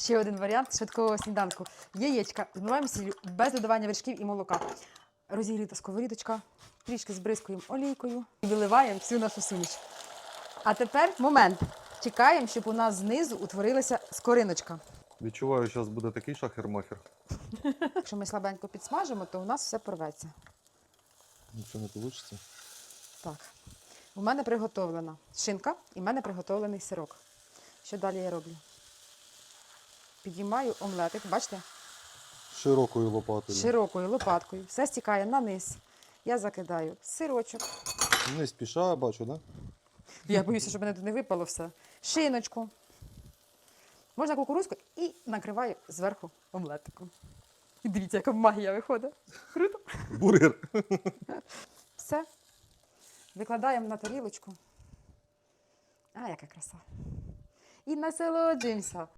Ще один варіант швидкого сніданку. Яєчка збиваємо сіллю без додавання вершків і молока. Розігріта сковорідочка, трішки збризкуємо олійкою і виливаємо всю нашу суміш. А тепер момент. Чекаємо, щоб у нас знизу утворилася скориночка. Відчуваю, що зараз буде такий шахер-махер. Якщо ми слабенько підсмажимо, то у нас все порветься. Нічого не вийде. Так. У мене приготовлена шинка і в мене приготовлений сирок. Що далі я роблю? Підіймаю омлетик, бачите, Широкою лопатою. широкою лопаткою. Все стікає на низ. Я закидаю сирочок. Не спіша, бачу, да? Я боюся, щоб мене тут не випало все. Шиночку. Можна кукурузку і накриваю зверху омлетиком. І дивіться, яка магія виходить. Круто. Бургер. Все. Викладаємо на тарілочку. А, яка краса. І насолоджуємося.